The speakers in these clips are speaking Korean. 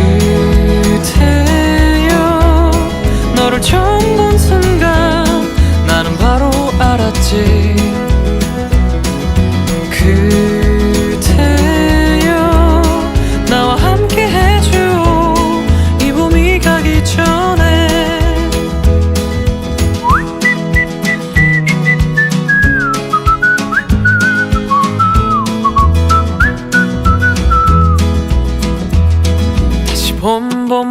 그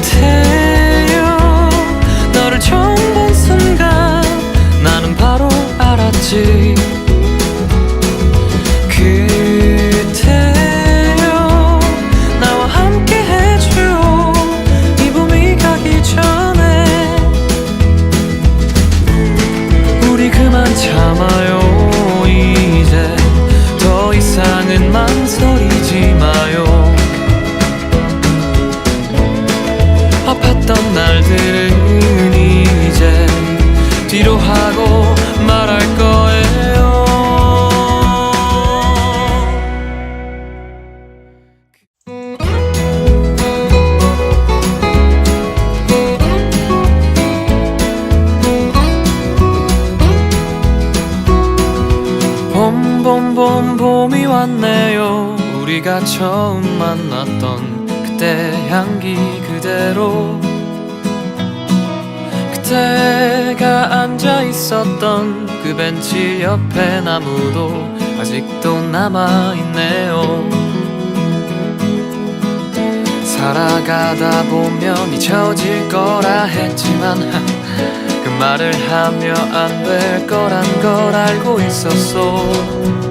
그대여 너를 처음 본 순간 나는 바로 알았지. 그대여 나와 함께 해줘 이 봄이 가기 전에. 우리 그만 참아 날들은 이제 뒤로 하고 말할 거예요. 봄 봄 봄 봄이 왔네요. 우리가 처음 만났던 그때 향기 그대로 그때가 앉아 있었던 그 벤치 옆에 나무도 아직도 남아 있네요. 살아가다 보면 잊혀질 거라 했지만 그 말을 하며 안 될 거란 걸 알고 있었어